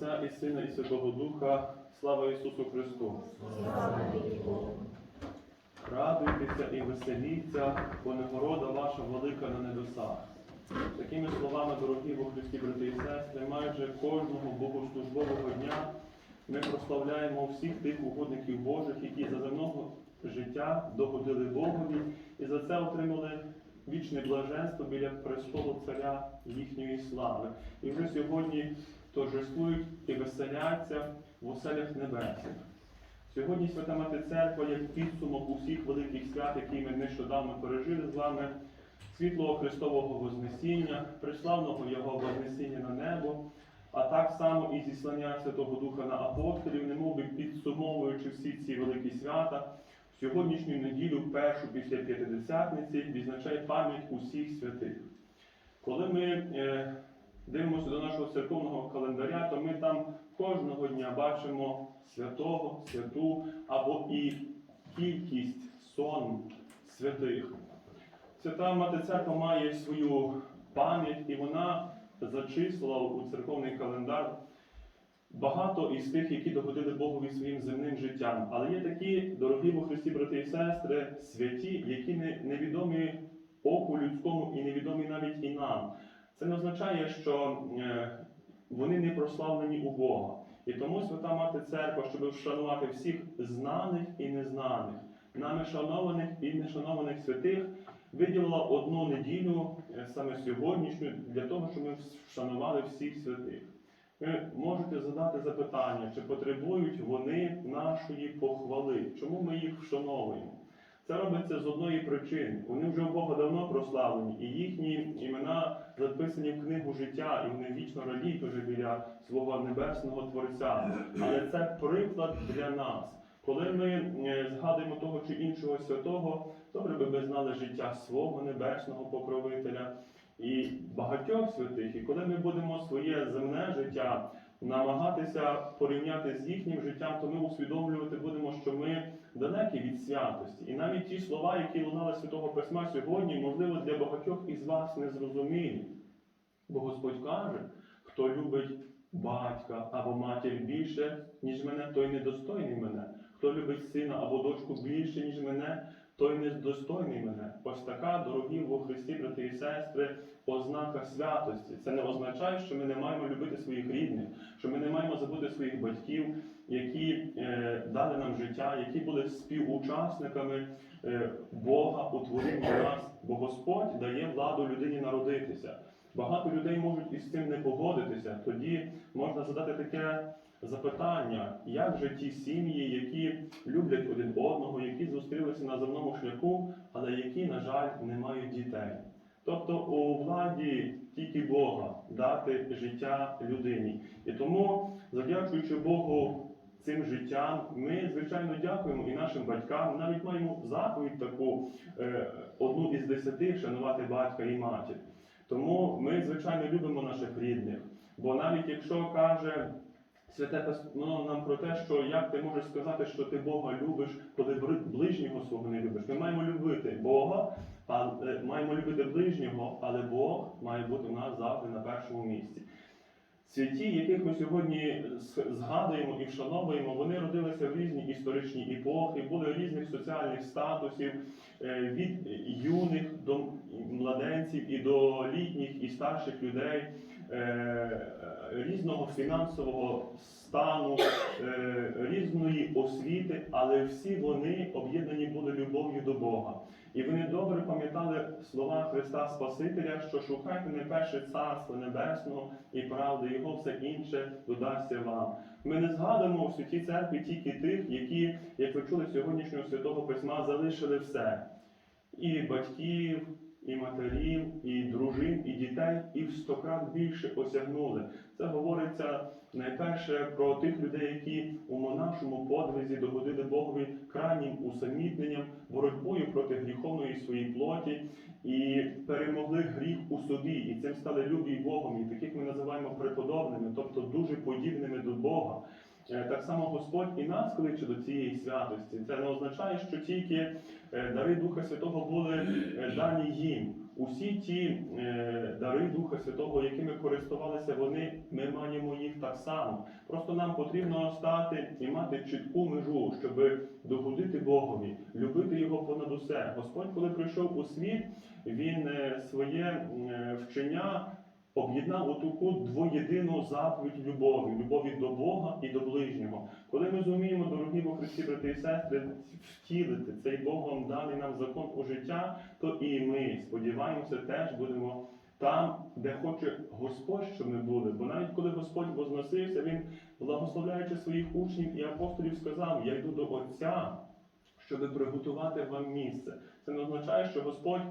Отця і Сина, і Святого Духа, слава Ісусу Христу! Радуйтеся і веселіться, бо нагорода ваша велика на небесах. Такими словами, дорогі во Христі, брати і сестри, майже кожного богослужбового дня ми прославляємо всіх тих угодників Божих, які за земного життя догодили Богові і за це отримали вічне блаженство біля престолу царя їхньої слави. І вже сьогодні торжествують і веселяться в оселях небесних. Сьогодні Свята Мати Церква, як підсумок усіх великих свят, які ми нещодавно пережили з вами, світлого Христового Вознесіння, преславного Його Вознесіння на небо, а так само і зіслання Святого Духа на апостолів, немовби підсумовуючи всі ці великі свята, сьогоднішню неділю, першу після П'ятидесятниці, відзначає пам'ять усіх святих. Коли ми е, дивимося до нашого церковного календаря, то ми там кожного дня бачимо святого, святу або і кількість сон святих. Свята Мати Церква має свою пам'ять, і вона зачислила у церковний календар багато із тих, які догодили Богові своїм земним життям. Але є такі, дорогі во Христі, брати і сестри, святі, які не, невідомі оку людському і невідомі навіть і нам. Це не означає, що е, вони не прославлені у Бога. І тому Свята Мати Церква, щоб вшанувати всіх знаних і незнаних, нами шанованих і нешанованих святих, виділила одну неділю, е, саме сьогоднішню, для того, щоб ми вшанували всіх святих. Ви можете задати запитання, чи потребують вони нашої похвали, чому ми їх вшановуємо? Це робиться з одної причини. Вони вже у Бога давно прославлені, і їхні імена записані в книгу життя, і вони вічно радіють уже біля свого небесного Творця. Але це приклад для нас. Коли ми е, згадуємо того чи іншого святого, добре би ми знали життя свого небесного покровителя і багатьох святих. І коли ми будемо своє земне життя намагатися порівняти з їхнім життям, то ми усвідомлювати будемо, що ми далекі від святості. І навіть ті слова, які лунали Святого Письма сьогодні, можливо, для багатьох із вас не зрозумілі. Бо Господь каже, хто любить батька або матір більше, ніж мене, той недостойний мене. Хто любить сина або дочку більше, ніж мене, той недостойний мене. Ось така, дорогі во Христі, брати і сестри, ознака святості. Це не означає, що ми не маємо любити своїх рідних, що ми не маємо забути своїх батьків, які е, дали нам життя, які були співучасниками е, Бога у творінні нас, бо Господь дає владу людині народитися. Багато людей можуть із цим не погодитися. Тоді можна задати таке запитання, як же ті сім'ї, які люблять один одного, які зустрілися на земному шляху, але які, на жаль, не мають дітей. Тобто у владі тільки Бога дати життя людині. І тому, завдячуючи Богу цим життям, ми, звичайно, дякуємо і нашим батькам. Навіть маємо заповідь таку е, одну із десяти шанувати батька і матір. Тому ми, звичайно, любимо наших рідних. Бо навіть якщо каже Святе Письмо нам про те, що як ти можеш сказати, що ти Бога любиш, коли ближнього свого не любиш. Ми маємо любити Бога, а е, маємо любити ближнього, але Бог має бути у нас завжди на першому місці. Святі, яких ми сьогодні згадуємо і вшановуємо, вони родилися в різні історичні епохи, були різних соціальних статусів, е, від юних до младенців і до літніх і старших людей, е, різного фінансового стану, е, різної освіти, але всі вони об'єднані були любов'ю до Бога. І вони добре пам'ятали слова Христа Спасителя, що шукайте найперше Царство Небесного і правди, Його все інше додасться вам. Ми не згадуємо у святій церкві тільки тих, які, як ви чули сьогоднішнього святого письма, залишили все. І батьків, і матерів, і дружин, і дітей, і в сто крат більше осягнули. Це говориться найперше про тих людей, які у монашому подвизі догодили Богові крайнім усамітненням, боротьбою проти гріховної своєї плоті і перемогли гріх у собі, і цим стали любі Богом, і таких ми називаємо преподобними, тобто дуже подібними до Бога. Е, Так само Господь і нас кличе до цієї святості. Це не означає, що тільки е, дари Духа Святого були е, дані їм. Усі ті дари Духа Святого, якими користувалися вони, ми маємо їх так само. Просто нам потрібно стати і мати чітку межу, щоб догодити Богові, любити його понад усе. Господь, коли прийшов у світ, він своє вчення об'єднав у двоєдину заповідь любові, любові до Бога і до ближнього. Коли ми зуміємо, дорогі Христі, брати і сестри, втілити цей Богом даний нам закон у життя, то і ми сподіваємося, теж будемо там, де хоче Господь, щоб ми були. Бо навіть коли Господь возносився, Він, благословляючи своїх учнів і апостолів, сказав: Я йду до Отця, щоб приготувати вам місце. Це не означає, що Господь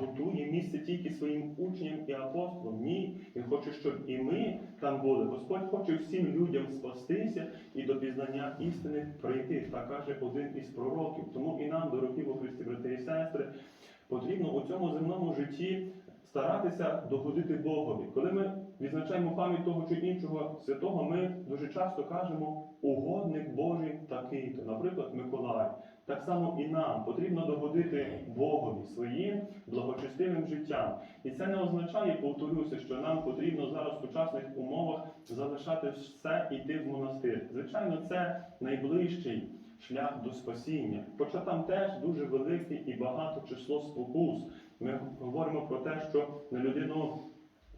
готує місце тільки своїм учням і апостолам. Ні, Він хоче, щоб і ми там були. Господь хоче всім людям спастися і до пізнання істини прийти. Так каже один із пророків. Тому і нам, дорогі во Христі, брати і сестри, потрібно у цьому земному житті старатися догодити Богові. Коли ми відзначаємо пам'ять того чи іншого святого, ми дуже часто кажемо угодник Божий такий-то, наприклад, Миколай. Так само і нам потрібно догодити Богові своїм благочестивим життям. І це не означає, повторюся, що нам потрібно зараз в сучасних умовах залишати все і йти в монастир. Звичайно, це найближчий шлях до спасіння. Хоча там теж дуже велике і багато число спокус. Ми говоримо про те, що на людину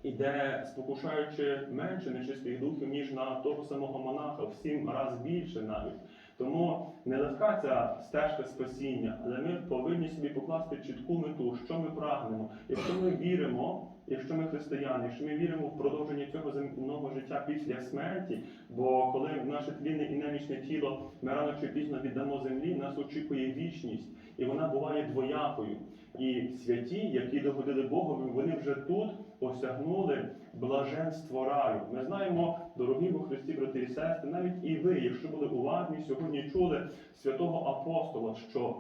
іде, спокушаючи менше нечистих духів, ніж на того самого монаха, в сім раз більше навіть. Тому нелегка ця стежка спасіння, але ми повинні собі покласти чітку мету, що ми прагнемо. Якщо ми віримо, якщо ми християни, якщо ми віримо в продовження цього земного життя після смерті, бо коли наше тлінне і немічне тіло ми рано чи пізно віддамо землі, нас очікує вічність, і вона буває двоякою. І святі, які догодили Богові, вони вже тут осягнули блаженство раю. Ми знаємо, дорогі во Христі, брати і сестри, навіть і ви, якщо були уважні, сьогодні чули святого апостола, що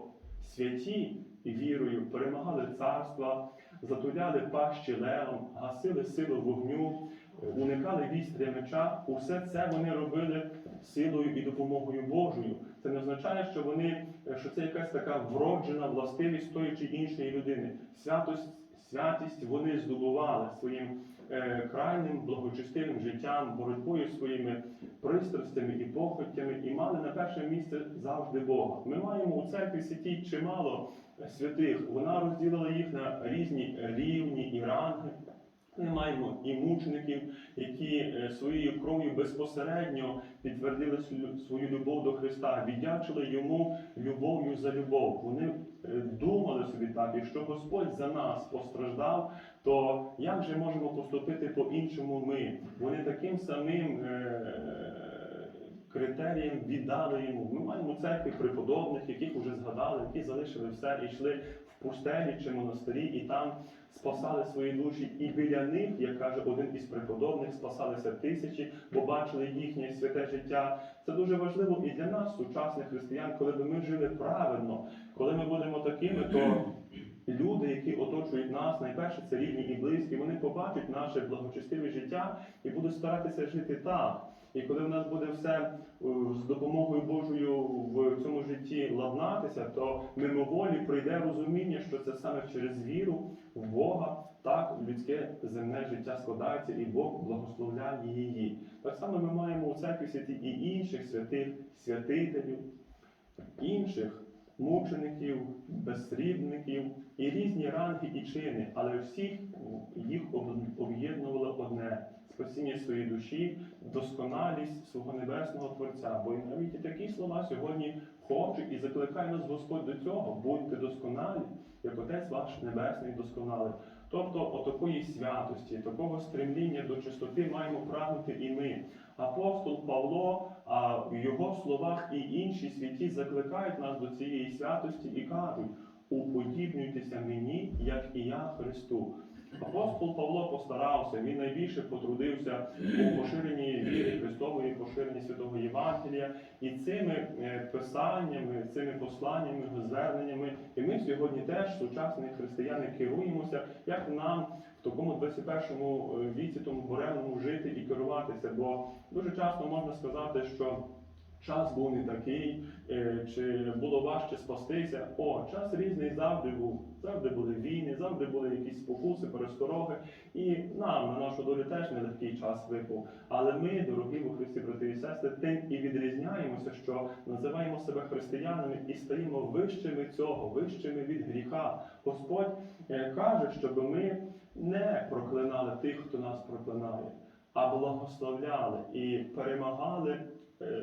святі вірою перемагали царства, затуляли пащі левом, гасили силу вогню, уникали вістря меча. Усе це вони робили силою і допомогою Божою. Це не означає, що вони що це якась така вроджена властивість тої чи іншої людини. Святость, святість вони здобували своїм е, крайним благочестивим життям, боротьбою своїми пристрастями і похотями, перше місце завжди Бога. Ми маємо у церкві святій чимало святих. Вона розділила їх на різні рівні і ранги. Ми маємо і мучеників, які е, своєю кров'ю безпосередньо підтвердили свою- любов до Христа, віддячили йому любов'ю за любов. Вони е, думали собі так, якщо Господь за нас постраждав, то як же можемо поступити по-іншому ми? Вони таким самим е, критерієм віддали йому. Ми маємо в церкві преподобних, яких вже згадали, які залишили все і йшли в пустелі чи монастирі, і там спасали свої душі. І біля них, як каже один із преподобних, спасалися тисячі, бо бачили їхнє святе життя. Це дуже важливо і для нас, сучасних християн, коли б ми жили правильно, коли ми будемо такими, то люди, які оточують нас, найперше це рідні і близькі, вони побачать наше благочестиве життя і будуть старатися жити так. І коли в нас буде все е, з допомогою Божою в цьому житті ладнатися, то мимоволі прийде розуміння, що це саме через віру в Бога так людське земне життя складається, і Бог благословляє її. Так само ми маємо у церкві святі і інших святих святителів, інших мучеників, безсрібників і різні ранги і чини, але всіх їх об'єднувало одне спасіння своєї душі, досконалість свого небесного Творця. Бо і навіть і такі слова сьогодні хочуть і закликає нас Господь до цього. Будьте досконалі, як Отець ваш Небесний досконалий. Тобто отакої святості, такого стремління до чистоти маємо прагнути і ми. Апостол Павло, а в його словах і інші святі закликають нас до цієї святості і кажуть: уподібнюйтеся мені, як і я Христу. Апостол Павло постарався, він найбільше потрудився у поширенні віри Христової, поширенні святого Євангелія, і цими е, писаннями, цими посланнями, зверненнями, і ми сьогодні теж, сучасні християни, керуємося, як нам в такому 21-му віці, тому буремному жити і керуватися. Бо дуже часто можна сказати, що час був не такий, е, чи було важче спастися. О, час різний завжди був. Завжди були війни, завжди були якісь спокуси, перестороги. І нам на нашу долю теж нелегкий час випав. Але ми, дорогі у Христі, брати і сестри, тим і відрізняємося, що називаємо себе християнами і стаємо вищими цього, вищими від гріха. Господь е, каже, щоб ми не проклинали тих, хто нас проклинає, а благословляли і перемагали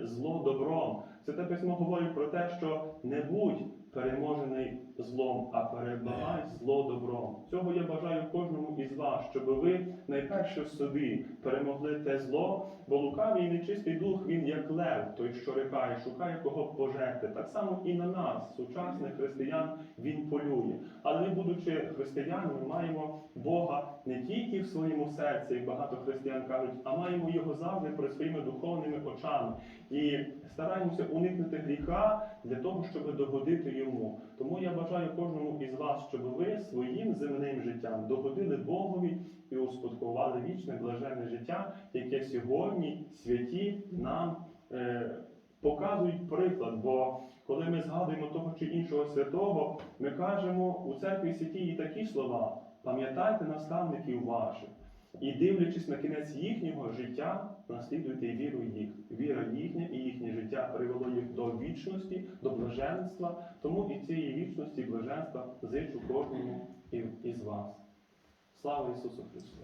зло добром. Святе письмо говорить про те, що не будь переможений злом, а перемагай зло добром. Цього я бажаю кожному із вас, щоб ви найперше в собі перемогли те зло, бо лукавий і нечистий дух він як лев, той, що рикає, шукає кого пожерти. Так само і на нас, сучасних християн, він полює. Але будучи християнами, маємо Бога не тільки в своєму серці, як багато християн кажуть, а маємо його завжди перед своїми духовними очами. І стараємося уникнути гріха для того, щоб догодити йому. Тому я бажаю кожному із вас, щоб ви своїм земним життям догодили Богові і успадкували вічне блаженне життя, яке сьогодні святі нам е, показують приклад. Бо коли ми згадуємо того чи іншого святого, ми кажемо у церкві святій і такі слова: пам'ятайте наставників ваших. І дивлячись на кінець їхнього життя, наслідуйте віру їх. Віра їхня і їхнє життя привело їх до вічності, до блаженства. Тому і цієї вічності блаженства зичу кожному із вас. Слава Ісусу Христу!